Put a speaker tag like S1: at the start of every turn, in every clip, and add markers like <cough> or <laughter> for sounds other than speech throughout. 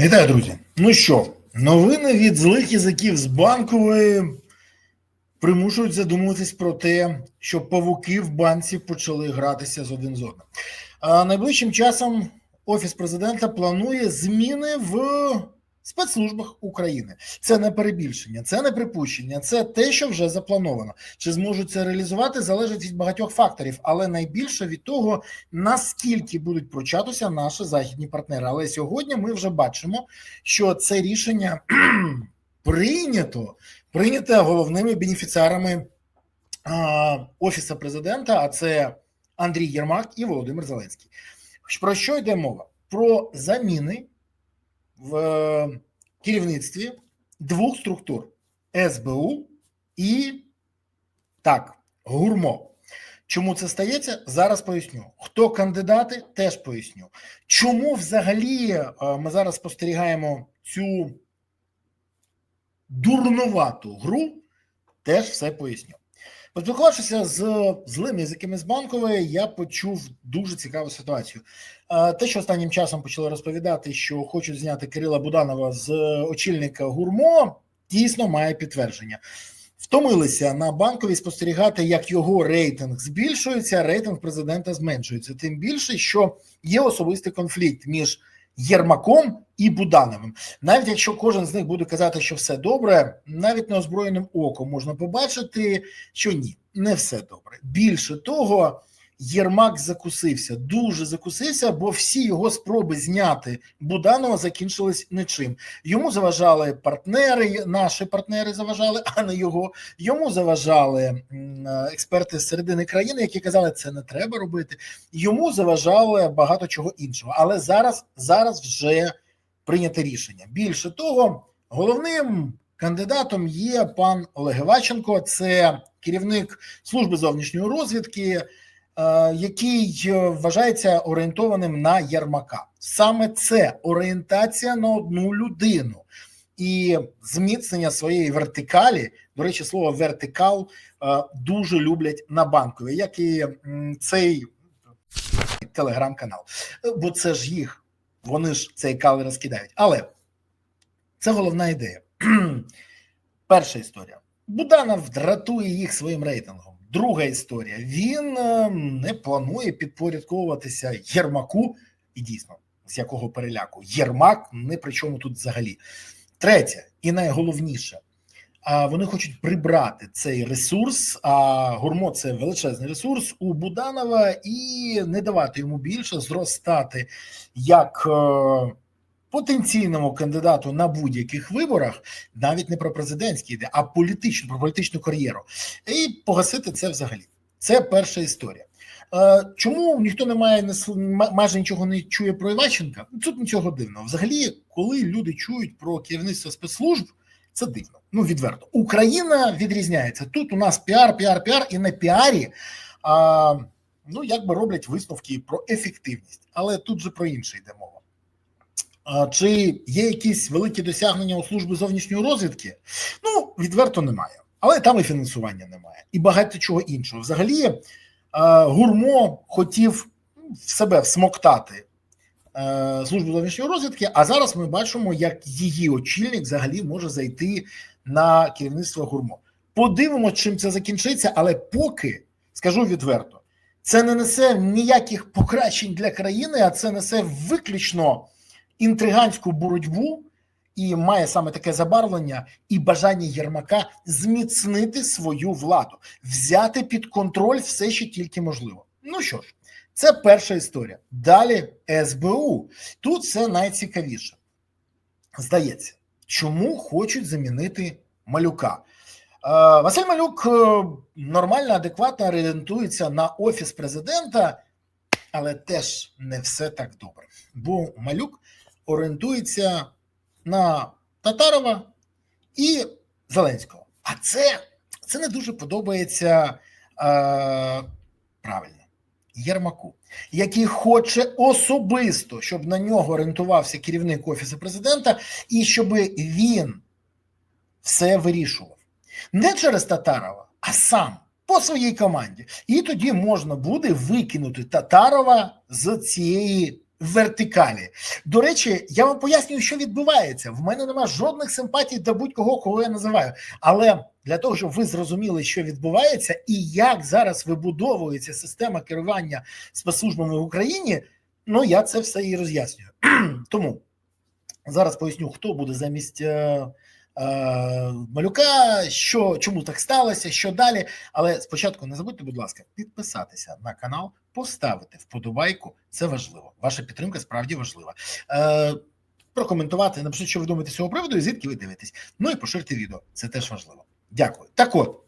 S1: Вітаю, друзі. Ну що, новини від злих язиків з банкової примушують задумуватись про те, що павуки в банці почали гратися з один з одним. А найближчим часом офіс президента планує зміни в спецслужбах України. Це не перебільшення, це не припущення, це те, що вже заплановано. Чи зможуть це реалізувати, залежить від багатьох факторів, але найбільше від того, наскільки будуть прочатися наші західні партнери. Але сьогодні ми вже бачимо, що це рішення <clears throat> прийнято, прийнято головними бенефіціарами офісу президента. А це Андрій Єрмак і Володимир Зеленський. Про що йде мова? Про заміни в е, керівництві двох структур СБУ і так, гурмо. Чому це стається? Зараз поясню. Хто кандидати, теж поясню. Чому взагалі е, ми зараз спостерігаємо цю дурнувату гру, теж все поясню. Поспілкувавшися з злими язиками з банкової, я почув дуже цікаву ситуацію. Е, Те, що останнім часом почали розповідати, що хочуть зняти Кирила Буданова з очільника гурмо, дійсно має підтвердження. Втомилися на банковій спостерігати, як його рейтинг збільшується, рейтинг президента зменшується. Тим більше, що є особистий конфлікт між Єрмаком і Будановим. Навіть якщо кожен з них буде казати, що все добре, навіть неозброєним оком можна побачити, що ні, не все добре. Більше того, Єрмак закусився, дуже закусився, бо всі його спроби зняти Буданова закінчились нічим. Йому заважали партнери, наші партнери заважали, а не його. Йому заважали експерти з середини країни, які казали, це не треба робити. Йому заважали багато чого іншого. Але зараз, зараз вже прийнято рішення. Більше того, головним кандидатом є пан Олег Іваченко, це керівник служби зовнішньої розвідки. Е, Який е, вважається орієнтованим на Єрмака, саме це орієнтація на одну людину і зміцнення своєї вертикалі. До речі, слово вертикал е, дуже люблять на банкові, як і цей телеграм-канал. Бо це ж їх, вони ж цей кал розкидають. Але це головна ідея. <clears throat> Перша історія. Буданов дратує їх своїм рейтингом. Друга історія. Він е, не планує підпорядковуватися Єрмаку, і дійсно, з якого переляку Єрмак не при чому тут взагалі. Третє, і найголовніше, вони хочуть прибрати цей ресурс. А гурмо це величезний ресурс у Буданова і не давати йому більше зростати як е, потенційному кандидату на будь-яких виборах, навіть не про президентські йде, а політичну про політичну кар'єру, і погасити це взагалі. Це перша історія. Е, Чому ніхто не має майже нічого не чує про Іваченка? Тут нічого дивного. Взагалі, коли люди чують про керівництво спецслужб, це дивно. Ну відверто. Україна відрізняється. Тут у нас піар, піар, піар, і на піарі а, ну якби роблять висновки про ефективність, але тут же про інше йде мова. Чи є якісь великі досягнення у служби зовнішньої розвідки? Ну відверто немає, але там і фінансування немає, і багато чого іншого. Взагалі, е, гурмо хотів в себе всмоктати е, службу зовнішньої розвідки, а зараз ми бачимо, як її очільник взагалі може зайти на керівництво гурмо. Подивимося, чим це закінчиться, але поки скажу відверто, це не несе ніяких покращень для країни, а це несе виключно інтриганську боротьбу. І має саме таке забарвлення і бажання Єрмака зміцнити свою владу, взяти під контроль все, що тільки можливо. Ну що ж, це перша історія. Далі СБУ. Тут все найцікавіше. Здається, чому хочуть замінити малюка? Е, Василь Малюк е, нормально, адекватно орієнтується на офіс президента, але теж не все так добре. Бо малюк орієнтується на Татарова і Зеленського. А це, це не дуже подобається е, правильно Єрмаку, який хоче особисто, щоб на нього орієнтувався керівник офісу президента, і щоб він все вирішував не через Татарова, а сам по своїй команді. І тоді можна буде викинути Татарова з цієї вертикалі. До речі, я вам пояснюю, що відбувається. В мене нема жодних симпатій до будь-кого, кого я називаю. Але для того, щоб ви зрозуміли, що відбувається, і як зараз вибудовується система керування спецслужбами в Україні, ну я це все і роз'яснюю. <clears throat> Тому зараз поясню, хто буде замість. Е, Малюка, що чому так сталося, що далі. Але спочатку не забудьте, будь ласка, підписатися на канал, поставити вподобайку. Це важливо. Ваша підтримка справді важлива. Е, Прокоментувати, напишіть, що ви думаєте з цього приводу, і звідки ви дивитесь. Ну і поширте відео. Це теж важливо. Дякую. Так от.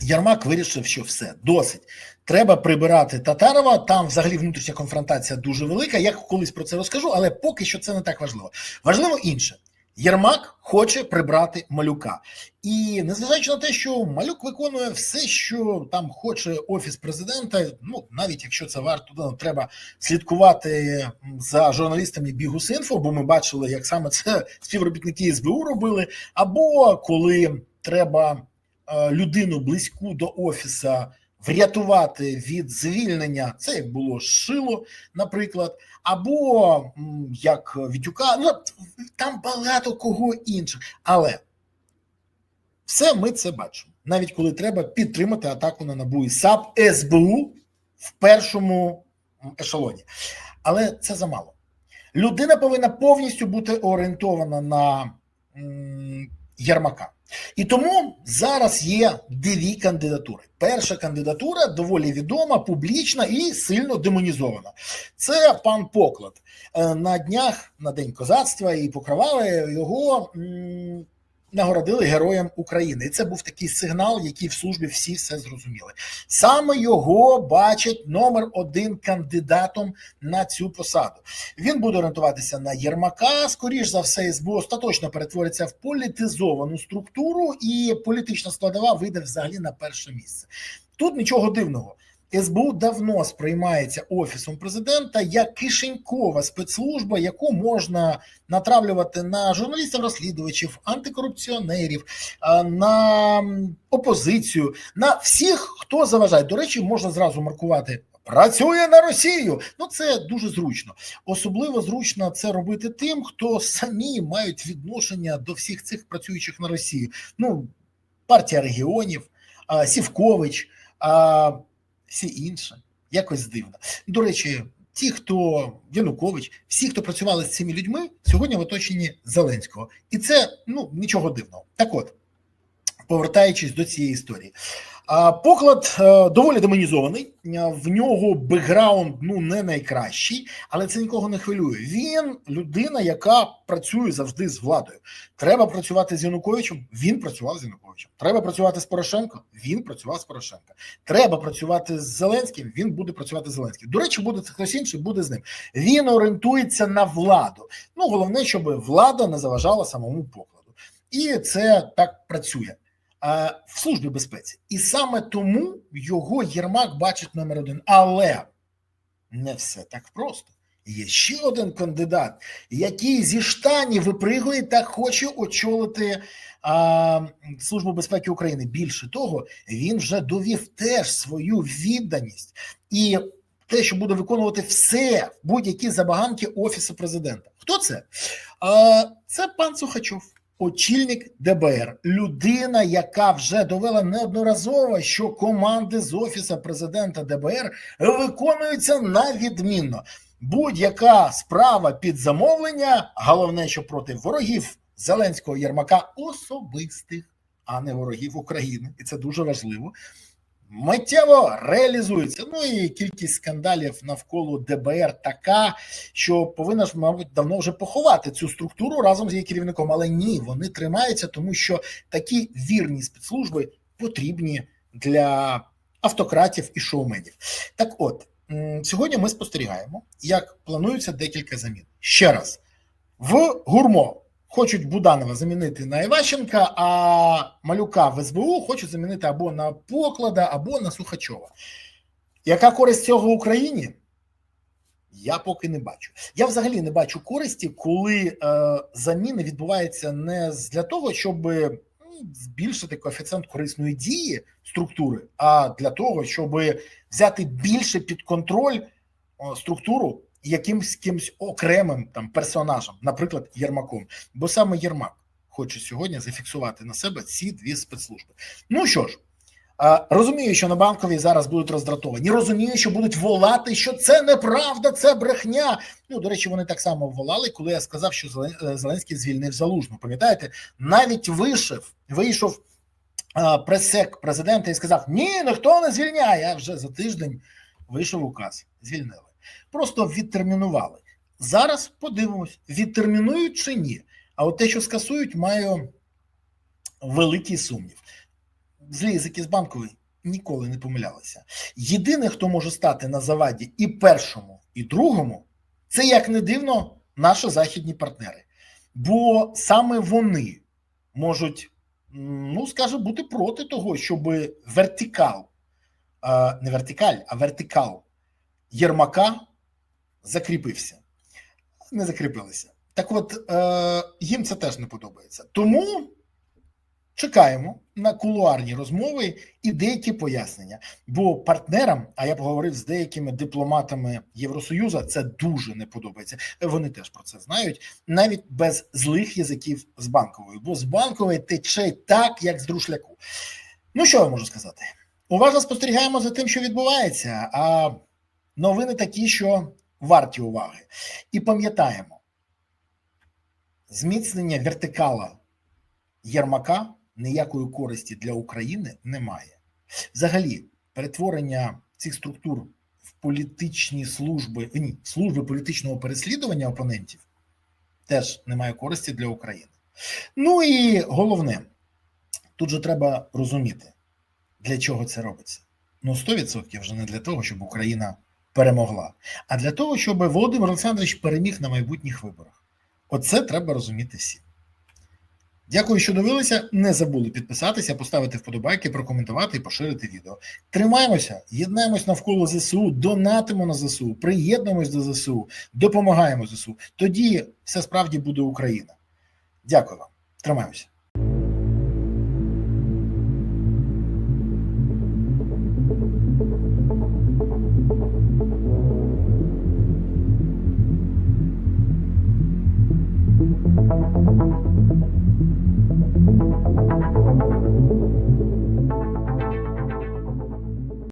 S1: Ярмак вирішив, що все досить. Треба прибирати Татарова. Там взагалі внутрішня конфронтація дуже велика. Я колись про це розкажу, але поки що це не так важливо. Важливо інше. Єрмак хоче прибрати малюка, і незважаючи на те, що малюк виконує все, що там хоче офіс президента. Ну навіть якщо це варто, ну, треба слідкувати за журналістами Бігусинфо, бо ми бачили, як саме це співробітники СБУ робили, або коли треба е, людину близьку до офіса врятувати від звільнення, це як було шило, наприклад, або як Вітюка, ну там багато кого інших. Але все ми це бачимо. Навіть коли треба підтримати атаку на НАБУ і САП СБУ в першому ешелоні. Але це замало. Людина повинна повністю бути орієнтована на Ярмака. І тому зараз є дві кандидатури. Перша кандидатура доволі відома, публічна і сильно демонізована. Це пан Поклад. На днях на День козацтва і покривали його. Нагородили Героям України, і це був такий сигнал, який в службі всі все зрозуміли. Саме його бачать номер один кандидатом на цю посаду. Він буде орієнтуватися на Єрмака. Скоріш за все, СБУ остаточно перетвориться в політизовану структуру, і політична складова вийде взагалі на перше місце. Тут нічого дивного. СБУ давно сприймається офісом президента як кишенькова спецслужба, яку можна натравлювати на журналістів-розслідувачів, антикорупціонерів, на опозицію, на всіх, хто заважає. До речі, можна зразу маркувати. Працює на Росію, ну це дуже зручно. Особливо зручно це робити тим, хто самі мають відношення до всіх цих працюючих на Росію. Ну, партія регіонів, Сівкович всі інше. Якось дивно. До речі, ті, хто Янукович, всі, хто працювали з цими людьми, сьогодні в оточенні Зеленського, і це ну нічого дивного. Так, от повертаючись до цієї історії. Поклад е, доволі демонізований. В нього бекграунд ну не найкращий, але це нікого не хвилює. Він людина, яка працює завжди з владою. Треба працювати з Януковичем. Він працював з Януковичем. Треба працювати з Порошенко. Він працював з Порошенко. Треба працювати з Зеленським. Він буде працювати з Зеленським. До речі, буде це хтось інший, буде з ним. Він орієнтується на владу. Ну головне, щоб влада не заважала самому покладу, і це так працює в службі безпеці, і саме тому його Єрмак бачить номер один. Але не все так просто. Є ще один кандидат, який зі штанів випригує та хоче очолити а, Службу безпеки України. Більше того, він вже довів теж свою відданість і те, що буде виконувати все будь-які забаганки офісу президента. Хто це? А, Це пан Сухачов очільник ДБР, людина, яка вже довела неодноразово, що команди з офісу президента ДБР виконуються на відмінно. Будь-яка справа під замовлення, головне, що проти ворогів Зеленського Єрмака особистих, а не ворогів України, і це дуже важливо миттєво реалізується. Ну і кількість скандалів навколо ДБР така, що повинна ж, мабуть, давно вже поховати цю структуру разом з її керівником. Але ні, вони тримаються, тому що такі вірні спецслужби потрібні для автократів і шоуменів. Так, от сьогодні ми спостерігаємо, як планується декілька замін. Ще раз в гурмо хочуть Буданова замінити на Іващенка, а малюка в СБУ хочуть замінити або на Поклада, або на Сухачова. Яка користь цього Україні? Я поки не бачу. Я взагалі не бачу користі, коли е, заміни відбуваються не для того, щоб збільшити коефіцієнт корисної дії структури, а для того, щоб взяти більше під контроль структуру якимсь кимсь окремим там персонажем, наприклад, Єрмаком. Бо саме Єрмак хоче сьогодні зафіксувати на себе ці дві спецслужби. Ну що ж. Розумію, що на банковій зараз будуть роздратовані. Розумію, що будуть волати, що це неправда, це брехня. Ну до речі, вони так само волали, коли я сказав, що е, Зеленський звільнив залужну. Пам'ятаєте, навіть вийшов, вийшов пресек президента і сказав: Ні, ніхто не звільняє. А вже за тиждень вийшов указ. Звільнили. Просто відтермінували. Зараз подивимось, відтермінують чи ні. А от те, що скасують, маю великий сумнів злі язики з банкової ніколи не помилялися. Єдине, хто може стати на заваді і першому, і другому, це як не дивно, наші західні партнери. Бо саме вони можуть, ну скажімо, бути проти того, щоб вертикал, не вертикаль, а вертикал Єрмака закріпився. Не закріпилися. Так от е, їм це теж не подобається. Тому. Чекаємо на кулуарні розмови і деякі пояснення. Бо партнерам, а я поговорив з деякими дипломатами Євросоюзу, це дуже не подобається. Вони теж про це знають, навіть без злих язиків з банковою, бо з банкової тече так, як з друшляку. Ну що я можу сказати? Уважно спостерігаємо за тим, що відбувається. А новини такі, що варті уваги, і пам'ятаємо зміцнення вертикала Єрмака ніякої користі для України немає. Взагалі, перетворення цих структур в політичні служби, ні, служби політичного переслідування опонентів теж немає користі для України. Ну і головне, тут же треба розуміти, для чого це робиться. Ну, 100% вже не для того, щоб Україна перемогла, а для того, щоб Володимир Олександрович переміг на майбутніх виборах. Оце треба розуміти всім. Дякую, що дивилися. Не забули підписатися, поставити вподобайки, прокоментувати і поширити відео. Тримаємося, єднаємось навколо ЗСУ, донатимо на ЗСУ, приєднуємось до ЗСУ, допомагаємо ЗСУ. Тоді все справді буде Україна. Дякую вам, тримаємося.